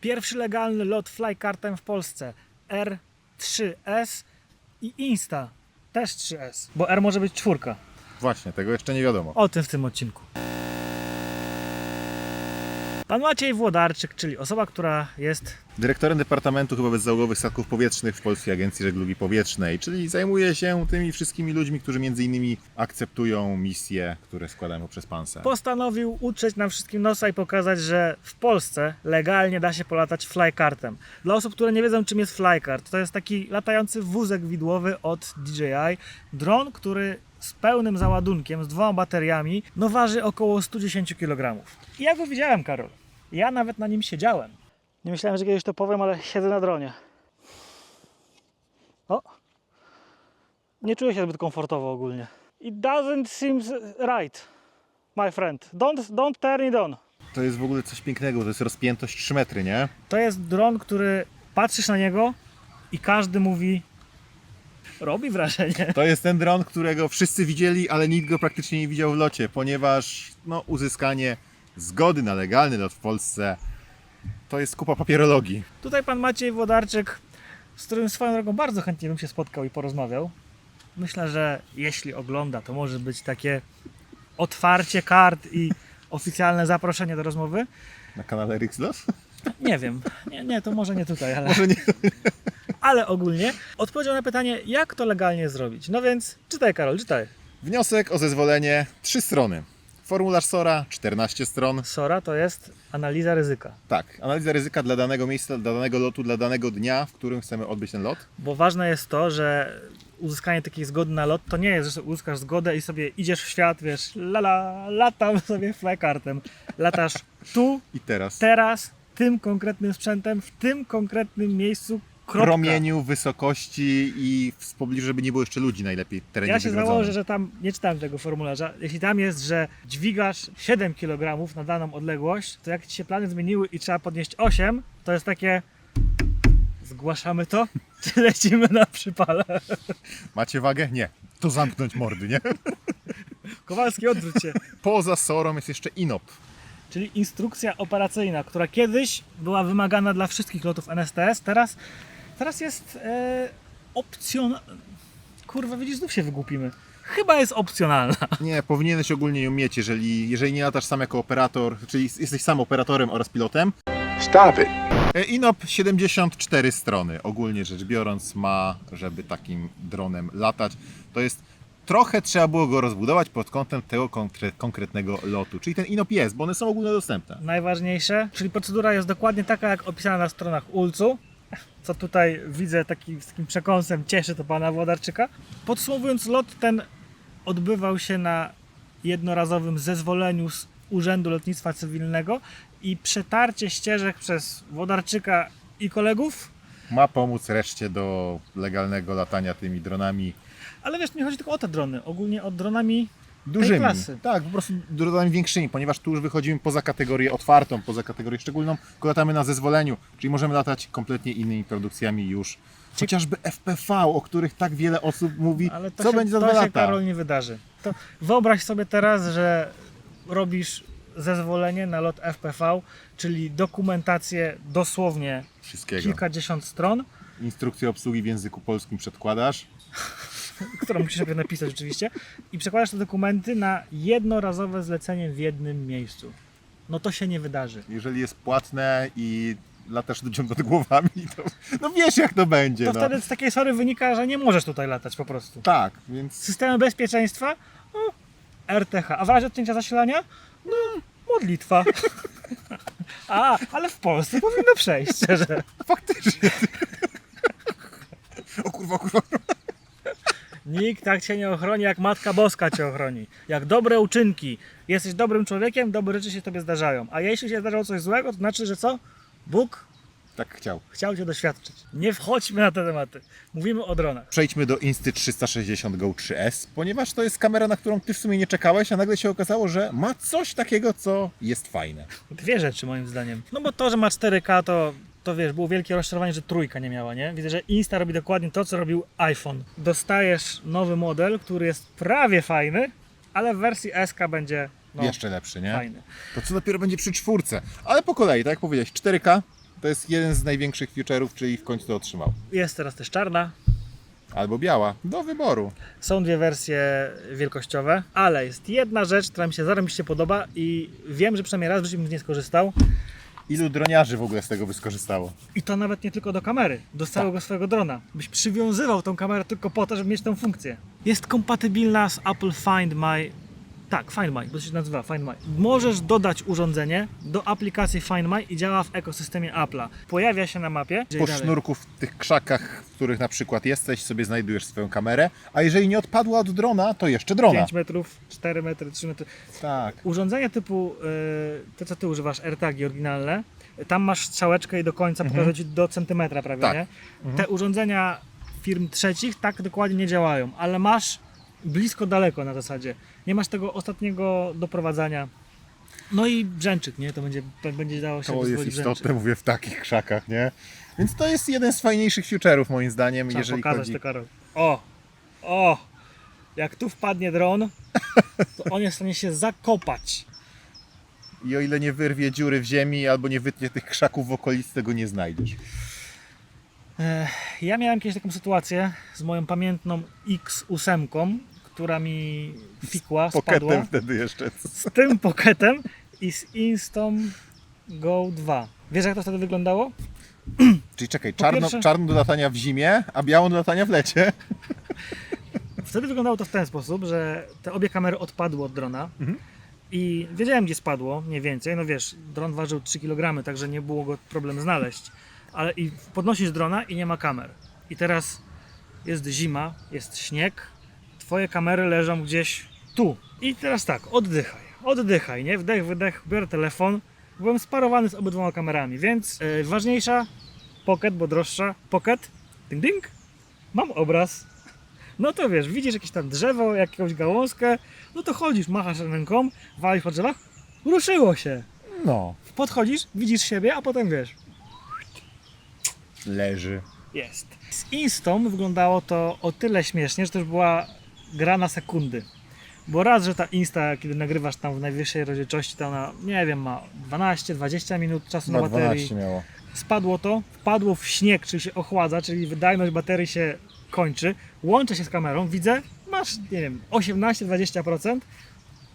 Pierwszy legalny lot flykartem w Polsce. R3S i Insta. Też 3S. Bo R może być czwórka. Właśnie, tego jeszcze nie wiadomo. O tym w tym odcinku. Pan Maciej Włodarczyk, czyli osoba, która jest Dyrektorem Departamentu chyba Bezzałogowych Statków Powietrznych w Polskiej Agencji Żeglugi Powietrznej, czyli zajmuje się tymi wszystkimi ludźmi, którzy między innymi akceptują misje, które składają poprzez PANSE. postanowił utrzeć nam wszystkim nosa i pokazać, że w Polsce legalnie da się polatać flykartem. Dla osób, które nie wiedzą czym jest flykart, to jest taki latający wózek widłowy od DJI, dron, który z pełnym załadunkiem, z dwoma bateriami, no waży około 110 kg. I ja go widziałem, Karol. Ja nawet na nim siedziałem. Nie myślałem, że kiedyś to powiem, ale siedzę na dronie. O! Nie czuję się zbyt komfortowo ogólnie. It doesn't seem right my friend. Don't, don't turn it on. To jest w ogóle coś pięknego, to jest rozpiętość 3 metry, nie? To jest dron, który patrzysz na niego i każdy mówi robi wrażenie. To jest ten dron, którego wszyscy widzieli, ale nikt go praktycznie nie widział w locie, ponieważ no, uzyskanie zgody na legalny lot w Polsce to jest kupa papierologii. Tutaj pan Maciej Włodarczyk, z którym swoją drogą bardzo chętnie bym się spotkał i porozmawiał. Myślę, że jeśli ogląda, to może być takie otwarcie kart i oficjalne zaproszenie do rozmowy. Na kanale Rixlos? Nie wiem, nie, nie to może nie tutaj, ale... Może nie. ale ogólnie odpowiedział na pytanie, jak to legalnie zrobić. No więc czytaj, Karol, czytaj. Wniosek o zezwolenie, trzy strony. Formularz SORA, 14 stron. SORA to jest analiza ryzyka. Tak, analiza ryzyka dla danego miejsca, dla danego lotu, dla danego dnia, w którym chcemy odbyć ten lot. Bo ważne jest to, że uzyskanie takiej zgody na lot to nie jest, że uzyskasz zgodę i sobie idziesz w świat, wiesz, lala, latam sobie flykartem. Latasz tu, I teraz teraz, tym konkretnym sprzętem, w tym konkretnym miejscu, kropka. promieniu, wysokości i w pobliżu, żeby nie było jeszcze ludzi najlepiej terenie Ja się wygrodzonym. założę, że tam, nie czytałem tego formularza, jeśli tam jest, że dźwigasz 7 kg na daną odległość, to jak ci się plany zmieniły i trzeba podnieść 8, to jest takie zgłaszamy to, czy lecimy na przypale? Macie wagę? Nie. To zamknąć mordy, nie? Kowalski, odwróć się. Poza SORą jest jeszcze INOP. Czyli instrukcja operacyjna, która kiedyś była wymagana dla wszystkich lotów NSTS, teraz, teraz jest e, opcjonalna. Kurwa, widzisz, znów się wygłupimy. Chyba jest opcjonalna. Nie, powinieneś ogólnie ją mieć, jeżeli, jeżeli nie latasz sam jako operator, czyli jesteś sam operatorem oraz pilotem. Stop it. E, INOP 74 strony, ogólnie rzecz biorąc, ma, żeby takim dronem latać. To jest trochę trzeba było go rozbudować pod kątem tego konkre- konkretnego lotu. Czyli ten INOP jest, bo one są ogólnodostępne. Najważniejsze, czyli procedura jest dokładnie taka, jak opisana na stronach ULC-u, co tutaj widzę taki, z takim przekąsem cieszy to pana Włodarczyka. Podsumowując, lot ten odbywał się na jednorazowym zezwoleniu z Urzędu Lotnictwa Cywilnego i przetarcie ścieżek przez Włodarczyka i kolegów? Ma pomóc reszcie do legalnego latania tymi dronami. Ale wiesz, nie chodzi tylko o te drony, ogólnie o dronami dużymi. klasy. Tak, po prostu dronami większymi, ponieważ tu już wychodzimy poza kategorię otwartą, poza kategorię szczególną, tylko latamy na zezwoleniu, czyli możemy latać kompletnie innymi produkcjami już. Chociażby FPV, o których tak wiele osób mówi, Ale to co się, będzie za to dwa się lata. Karol nie wydarzy. To wyobraź sobie teraz, że robisz zezwolenie na lot FPV, czyli dokumentację dosłownie Wszystkiego. kilkadziesiąt stron, Instrukcję obsługi w języku polskim przedkładasz. którą musisz sobie napisać oczywiście, i przekładasz te dokumenty na jednorazowe zlecenie w jednym miejscu. No to się nie wydarzy. Jeżeli jest płatne i latasz ludziom nad głowami, to no wiesz jak to będzie. To no. wtedy z takiej sory wynika, że nie możesz tutaj latać po prostu. Tak, więc Systemy bezpieczeństwa? No, RTH. A w razie odcięcia zasilania? No, modlitwa. A, ale w Polsce powinno przejść, szczerze. faktycznie. o kurwa, o kurwa. Nikt tak cię nie ochroni, jak Matka Boska cię ochroni. Jak dobre uczynki. Jesteś dobrym człowiekiem, dobre rzeczy się tobie zdarzają. A jeśli się zdarzało coś złego, to znaczy, że co? Bóg Tak chciał. chciał cię doświadczyć. Nie wchodźmy na te tematy. Mówimy o dronach. Przejdźmy do Insty 360 Go 3S, ponieważ to jest kamera, na którą ty w sumie nie czekałeś, a nagle się okazało, że ma coś takiego, co jest fajne. Dwie rzeczy moim zdaniem. No bo to, że ma 4K, to, to wiesz, było wielkie rozczarowanie, że trójka nie miała, nie? Widzę, że Insta robi dokładnie to, co robił iPhone. Dostajesz nowy model, który jest prawie fajny, ale w wersji SK będzie no, Jeszcze lepszy, nie? fajny. To co dopiero będzie przy czwórce. Ale po kolei, tak jak powiedziałeś, 4K, To jest jeden z największych future'ów, czyli w końcu to otrzymał. Jest teraz też czarna. Albo biała, do wyboru. Są dwie wersje wielkościowe, ale jest jedna rzecz, która mi się zarobiście podoba i wiem, że przynajmniej raz w życiu bym z niej skorzystał. Ilu droniarzy w ogóle z tego by skorzystało? I to nawet nie tylko do kamery, do całego swojego drona. Byś przywiązywał tą kamerę tylko po to, żeby mieć tę funkcję. Jest kompatybilna z Apple Find My. Tak, Find My, bo to się nazywa Find My. Możesz dodać urządzenie do aplikacji Find My i działa w ekosystemie Apple'a. Pojawia się na mapie. Po sznurku w tych krzakach, w których na przykład jesteś, sobie znajdujesz swoją kamerę, a jeżeli nie odpadła od drona, to jeszcze drona. 5 metrów, 4 metry, 3 metry. Tak. Urządzenia typu, y, te co ty używasz, AirTagi oryginalne, tam masz strzałeczkę i do końca pokazuje ci do centymetra prawie, Tak. nie? Te urządzenia firm trzecich tak dokładnie nie działają, ale masz blisko daleko na zasadzie. Nie masz tego ostatniego doprowadzania. No i brzęczyk, nie? To będzie, będzie dało się To jest istotne, brzęczyk. mówię, w takich krzakach, nie? Więc to jest jeden z fajniejszych future'ów moim zdaniem, Trzeba jeżeli pokazać chodzi... to, Karol. O! O! Jak tu wpadnie dron, to on jest w stanie się zakopać. I o ile nie wyrwie dziury w ziemi albo nie wytnie tych krzaków w okolicy, tego nie znajdziesz. Ja miałem kiedyś taką sytuację z moją pamiętną X8, która mi fikła, spadła. Poketem wtedy jeszcze. Z tym poketem i z Instom Go 2. Wiesz jak to wtedy wyglądało? Czyli czekaj, czarno, pierwsze- czarno do latania w zimie, a biało do latania w lecie. Wtedy wyglądało to w ten sposób, że te obie kamery odpadły od drona Mhm. i wiedziałem gdzie spadło, mniej więcej. No wiesz, dron ważył 3 kg, także nie było go problem znaleźć. Ale i podnosisz drona i nie ma kamer. I teraz jest zima, jest śnieg, twoje kamery leżą gdzieś tu. I teraz tak, oddychaj, oddychaj, nie? Wdech, wydech, biorę telefon. Byłem sparowany z obydwoma kamerami, więc yy, ważniejsza, pocket, bo droższa, pocket, ding ding, mam obraz. No to wiesz, widzisz jakieś tam drzewo, jakąś gałązkę, no to chodzisz, machasz ręką, walisz po drzewach, ruszyło się. No. Podchodzisz, widzisz siebie, a potem wiesz, Leży. jest. Z Instą wyglądało to o tyle śmiesznie, że to już była gra na sekundy. Bo raz, że ta Insta, kiedy nagrywasz tam w najwyższej rozdzielczości, to ona, nie wiem, ma 12-20 minut czasu na Na baterii. 12 miało. Spadło to, wpadło w śnieg, czyli się ochładza, czyli wydajność baterii się kończy. Łączę się z kamerą, widzę, masz, nie wiem, 18-20%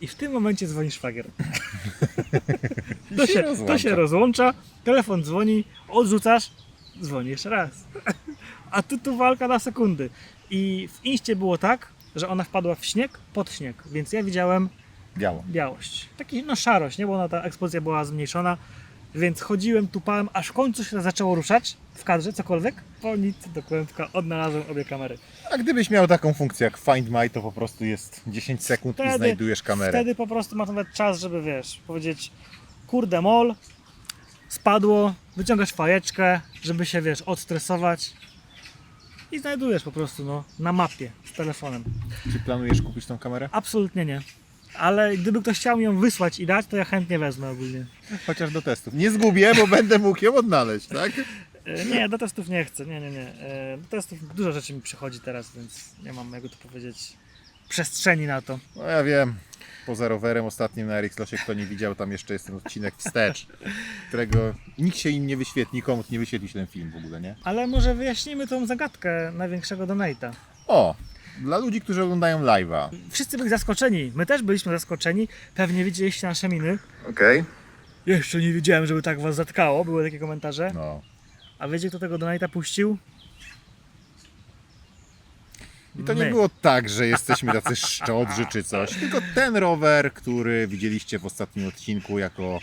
i w tym momencie dzwoni szwagier. To się, to się rozłącza, telefon dzwoni, odrzucasz, dzwoni jeszcze raz. A tu tu walka na sekundy. I w Inście było tak, że ona wpadła w śnieg, pod śnieg, więc ja widziałem Biało. białość. Taki no szarość, nie? Bo ona, ta ekspozycja była zmniejszona, więc chodziłem, tupałem, aż w końcu się zaczęło ruszać w kadrze, cokolwiek. Po nic do kłębka odnalazłem obie kamery. A gdybyś miał taką funkcję jak Find My, to po prostu jest 10 sekund i Wtedy- znajdujesz kamerę. Wtedy po prostu masz nawet czas, żeby wiesz, powiedzieć kurde mol, spadło, wyciągasz fajeczkę, żeby się wiesz, odstresować i znajdujesz po prostu no, na mapie z telefonem. Czy planujesz kupić tą kamerę? Absolutnie nie. Ale gdyby ktoś chciał mi ją wysłać i dać, to ja chętnie wezmę ogólnie. Chociaż do testów. Nie zgubię, bo będę mógł ją odnaleźć, tak? E, Nie, do testów nie chcę. Nie, nie, nie. E, Do testów dużo rzeczy mi przychodzi teraz, więc nie mam jakby to powiedzieć przestrzeni na to. No ja wiem. Poza rowerem ostatnim na Ericslosie, kto nie widział, tam jeszcze jest ten odcinek wstecz, którego nikt się im nie wyświetli, nikomu nie wyświetli się ten film w ogóle, nie? Ale może wyjaśnimy tą zagadkę największego donate'a. O! Dla ludzi, którzy oglądają live'a. Wszyscy byli zaskoczeni. My też byliśmy zaskoczeni. Pewnie widzieliście nasze miny. Okej. Jeszcze nie widziałem, żeby tak was zatkało. Były takie komentarze. No. A wiecie, kto tego donate'a puścił? I to nie My. było tak, że jesteśmy tacy szczodrzy czy coś, tylko ten rower, który widzieliście w ostatnim odcinku jako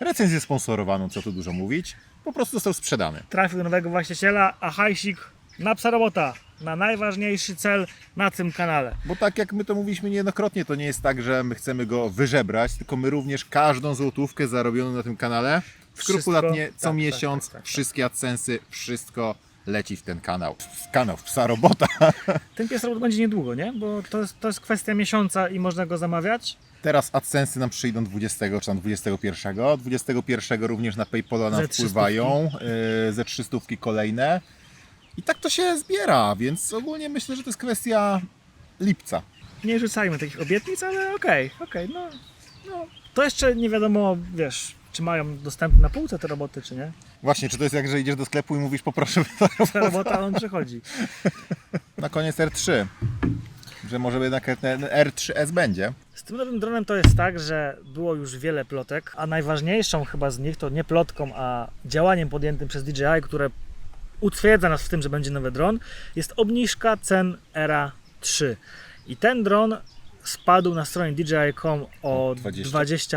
recenzję sponsorowaną, co tu dużo mówić, po prostu został sprzedany. Trafił do nowego właściciela, a hajsik na psa robota. Na najważniejszy cel na tym kanale. Bo tak jak my to mówiliśmy niejednokrotnie, to nie jest tak, że my chcemy go wyżebrać, tylko my również każdą złotówkę zarobioną na tym kanale skrupulatnie Wszystko- co tak, miesiąc, tak, tak, tak, tak. wszystkie AdSensy, wszystko leci w ten kanał. Kanał, w psa robota. Ten pies robot będzie niedługo, nie? Bo to jest, to jest kwestia miesiąca i można go zamawiać. Teraz AdSensy nam przyjdą 20 czy tam 21. 21 również na Paypala nam Ze wpływają, yy, ze 300 kolejne. I tak to się zbiera, więc ogólnie myślę, że to jest kwestia lipca. Nie rzucajmy takich obietnic, ale okej, okej, no, no. To jeszcze nie wiadomo, wiesz, czy mają dostępne na półce te roboty, czy nie. Właśnie, czy to jest jak, że idziesz do sklepu i mówisz poproszę Ta robota, on przychodzi. na koniec R3, że może jednak ten R3S będzie. Z tym nowym dronem to jest tak, że było już wiele plotek, a najważniejszą chyba z nich to nie plotką, a działaniem podjętym przez DJI, które utwierdza nas w tym, że będzie nowy dron, jest obniżka cen Era 3. I ten dron spadł na stronie DJI.com o 20%.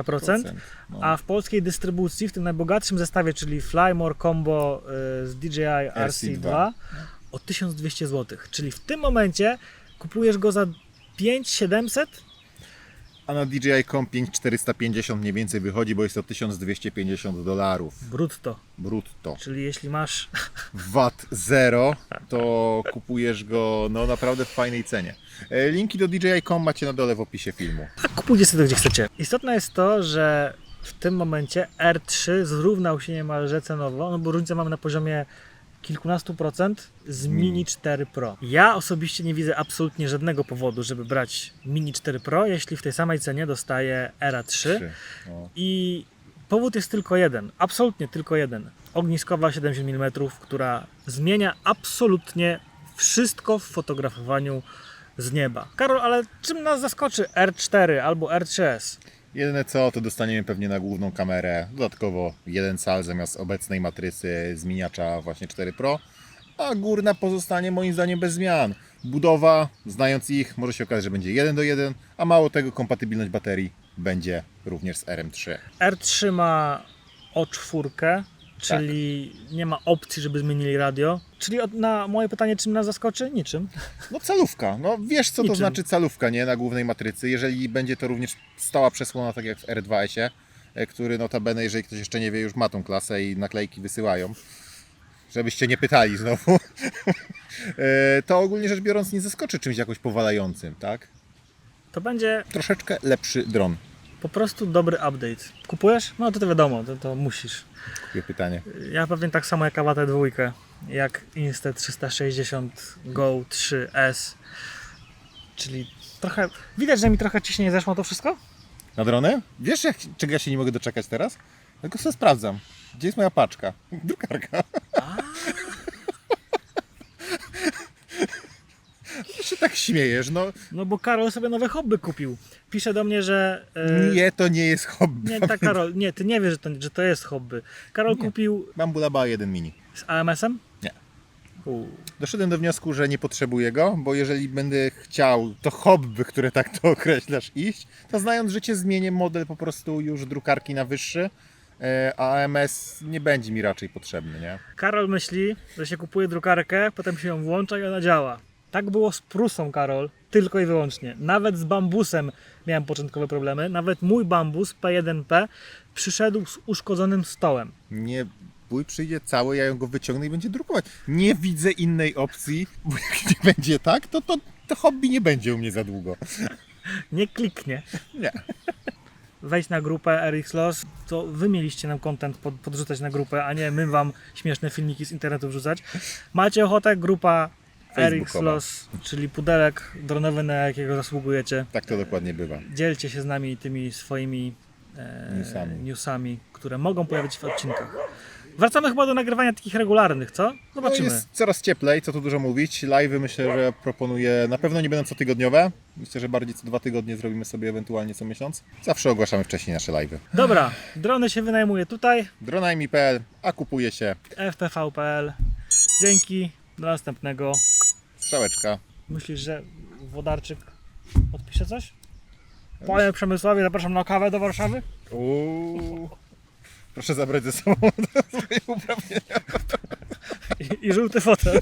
20%, No. a w polskiej dystrybucji, w tym najbogatszym zestawie, czyli Flymore Combo y, z DJI RC2 o 1200 zł. Czyli w tym momencie kupujesz go za 5700 A na DJI-Com 5450 mniej więcej wychodzi, bo jest to 1250 dolarów brutto. brutto. Czyli jeśli masz. VAT zero, to kupujesz go no naprawdę w fajnej cenie. E, Linki do DJI.com macie na dole w opisie filmu. Kupujcie sobie to, gdzie chcecie. Istotne jest to, że w tym momencie R3 zrównał się niemalże cenowo, no bo różnicę mamy na poziomie kilkunastu procent z Mini 4 Pro. Ja osobiście nie widzę absolutnie żadnego powodu, żeby brać Mini 4 Pro, jeśli w tej samej cenie dostaję Era 3. Trzy. No. I powód jest tylko jeden, absolutnie tylko jeden. Ogniskowa 70 mm, która zmienia absolutnie wszystko w fotografowaniu z nieba. Karol, ale czym nas zaskoczy R4 albo R3S? Jedyne co, to dostaniemy pewnie na główną kamerę dodatkowo jeden cal zamiast obecnej matrycy zmieniacza właśnie 4 Pro, a górna pozostanie moim zdaniem bez zmian. Budowa, znając ich, może się okazać, że będzie 1 do 1, a mało tego, kompatybilność baterii będzie również z RM3. R3 ma O4, czyli nie ma opcji, żeby zmienili radio. Czyli na moje pytanie, czym nas zaskoczy? Niczym. No calówka, no wiesz co to Niczym. znaczy calówka, nie? Na głównej matrycy, jeżeli będzie to również stała przesłona, tak jak w R2S-ie, e, który notabene, jeżeli ktoś jeszcze nie wie, już ma tą klasę i naklejki wysyłają, żebyście nie pytali znowu, E, to ogólnie rzecz biorąc nie zaskoczy czymś jakoś powalającym, tak? To będzie Troszeczkę lepszy dron. Po prostu dobry update. Kupujesz? No to, to wiadomo, to, to musisz. Takie pytanie. Ja pewnie tak samo jak Awatę dwójkę, jak Insta360 Go 3S. Czyli trochę. Widać, że mi trochę ciśnienie zeszło to wszystko? Na drony? Wiesz, jak, czego ja się nie mogę doczekać teraz? Tylko sobie sprawdzam. Gdzie jest moja paczka? Drukarka. Ty się tak śmiejesz, no. No bo Karol sobie nowe hobby kupił. Pisze do mnie, że. e, Nie, to nie jest hobby. Nie, tak Karol, nie, ty nie wiesz, że to, że to jest hobby. Karol Nie. kupił Mam Bulaba 1 mini. z AMS-em? Nie. U. Doszedłem do wniosku, że nie potrzebuję go, bo jeżeli będę chciał to hobby, które tak to określasz, iść, to znając życie zmienię model po prostu już drukarki na wyższy, e, a AMS nie będzie mi raczej potrzebny, nie? Karol myśli, że się kupuje drukarkę, potem się ją włącza i ona działa. Tak było z Prusą, Karol, tylko i wyłącznie. Nawet z bambusem miałem początkowe problemy. Nawet mój bambus P1P przyszedł z uszkodzonym stołem. Nie, bój przyjdzie cały, ja ją go wyciągnę i będzie drukować. Nie widzę innej opcji, bo jak nie będzie tak, to, to, to hobby nie będzie u mnie za długo. Nie kliknie. Nie. Wejdź na grupę RX Loss, to wy mieliście nam content pod, podrzucać na grupę, a nie my wam śmieszne filmiki z internetu wrzucać. Macie ochotę? Grupa Facebookowa. Loss, czyli pudelek dronowy, na jakiego zasługujecie. Tak to dokładnie bywa. Dzielcie się z nami tymi swoimi e, Newsami. newsami, które mogą pojawić się w odcinkach. Wracamy chyba do nagrywania takich regularnych, co? No Zobaczymy. jest coraz cieplej, co tu dużo mówić. Live'y myślę, że proponuję, na pewno nie będą cotygodniowe. Myślę, że bardziej co dwa tygodnie zrobimy sobie ewentualnie co miesiąc. Zawsze ogłaszamy wcześniej nasze live'y. Dobra, drony się wynajmuje tutaj, Dronajmi.pl, a kupuje się ftv.pl. Dzięki, do następnego. Strzałeczka. Myślisz, że Wodarczyk odpisze coś? Panie Przemysławie, zapraszam na kawę do Warszawy. Uuu. Proszę zabrać ze sobą swoje uprawnienia. I, i żółty fotel.